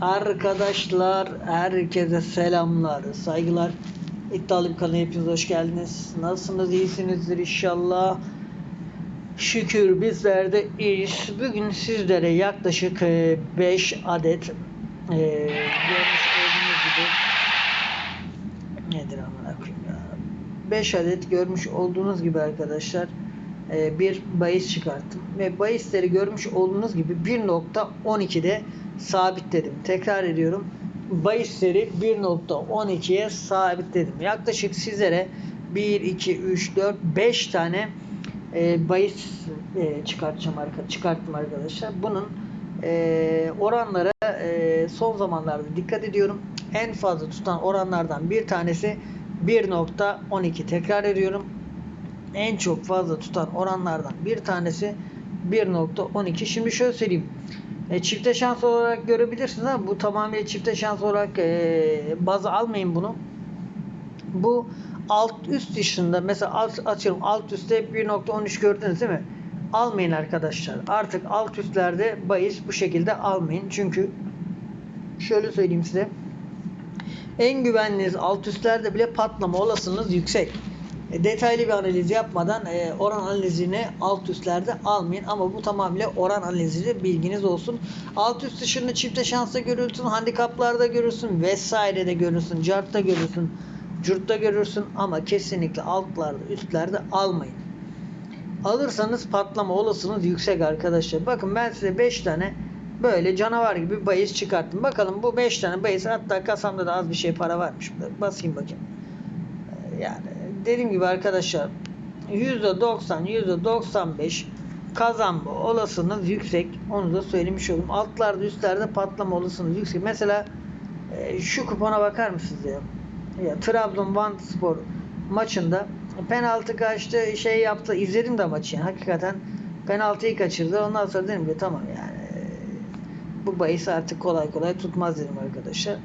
Arkadaşlar herkese selamlar, saygılar. İddialı bir kanala hepiniz hoş geldiniz. Nasılsınız? İyisinizdir inşallah. Şükür bizler de iyiyiz. Bugün sizlere yaklaşık 5 adet e, görmüş olduğunuz gibi nedir amına koyayım ya. 5 adet görmüş olduğunuz gibi arkadaşlar e, bir bahis çıkarttım. Ve bahisleri görmüş olduğunuz gibi 1.12'de sabitledim. Tekrar ediyorum. Bahisleri 1.12'ye sabitledim. Yaklaşık sizlere 1, 2, 3, 4, 5 tane e, bahis e, çıkartacağım arka, çıkarttım arkadaşlar. Bunun e, oranlara e, son zamanlarda dikkat ediyorum. En fazla tutan oranlardan bir tanesi 1.12 tekrar ediyorum. En çok fazla tutan oranlardan bir tanesi 1.12. Şimdi şöyle söyleyeyim. E, çifte şans olarak görebilirsiniz ama bu tamamıyla çifte şans olarak e, baz almayın bunu. Bu alt üst dışında mesela alt, atıyorum alt üstte 1.13 gördünüz değil mi? Almayın arkadaşlar. Artık alt üstlerde bahis bu şekilde almayın. Çünkü şöyle söyleyeyim size. En güvenliğiniz alt üstlerde bile patlama olasılığınız yüksek. E, detaylı bir analiz yapmadan e, oran analizini alt üstlerde almayın ama bu tamamıyla oran analizi bilginiz olsun. Alt üst dışında çifte şansta görürsün, handikaplarda görürsün, vesairede görürsün, cartta görürsün, curtta görürsün ama kesinlikle altlarda, üstlerde almayın. Alırsanız patlama olasılığınız yüksek arkadaşlar. Bakın ben size 5 tane böyle canavar gibi bahis çıkarttım. Bakalım bu 5 tane bahis hatta kasamda da az bir şey para varmış. Basayım bakayım. Ee, Yani dediğim gibi arkadaşlar %90 %95 kazanma olasılığınız yüksek. Onu da söylemiş oldum. Altlarda üstlerde patlama olasılığınız yüksek. Mesela e, şu kupona bakar mısınız ya? ya Trabzon Van Spor maçında penaltı kaçtı şey yaptı. izledim de maçı yani. Hakikaten penaltıyı kaçırdı. Ondan sonra dedim ki tamam yani e, bu bahis artık kolay kolay tutmaz dedim arkadaşlar.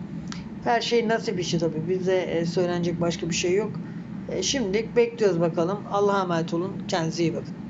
Her şey nasip işi tabii. Bize e, söylenecek başka bir şey yok. E, şimdilik bekliyoruz bakalım. Allah'a emanet olun. Kendinize iyi bakın.